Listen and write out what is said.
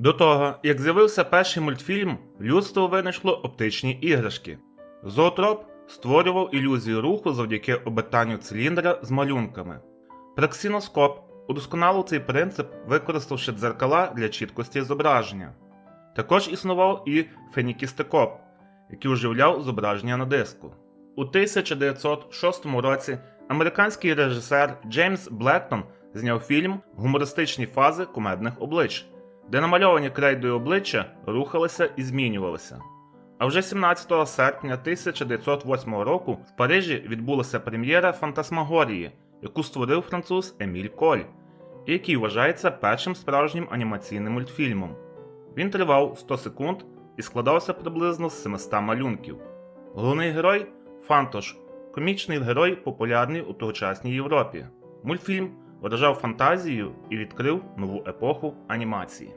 До того, як з'явився перший мультфільм, людство винайшло оптичні іграшки. Зоотроп створював ілюзію руху завдяки обертанню циліндра з малюнками. Прексіноскоп удосконалив цей принцип, використавши дзеркала для чіткості зображення. Також існував і фенікістикоп, який оживляв зображення на диску. У 1906 році американський режисер Джеймс Блектон зняв фільм Гумористичні фази кумедних облич, де намальовані крейдою обличчя рухалися і змінювалися. А вже 17 серпня 1908 року в Парижі відбулася прем'єра Фантасмагорії, яку створив француз Еміль Коль, і який вважається першим справжнім анімаційним мультфільмом. Він тривав 100 секунд і складався приблизно з 700 малюнків. Головний герой Фантош, комічний герой, популярний у тогочасній Європі. Мультфільм вражав фантазію і відкрив нову епоху анімації.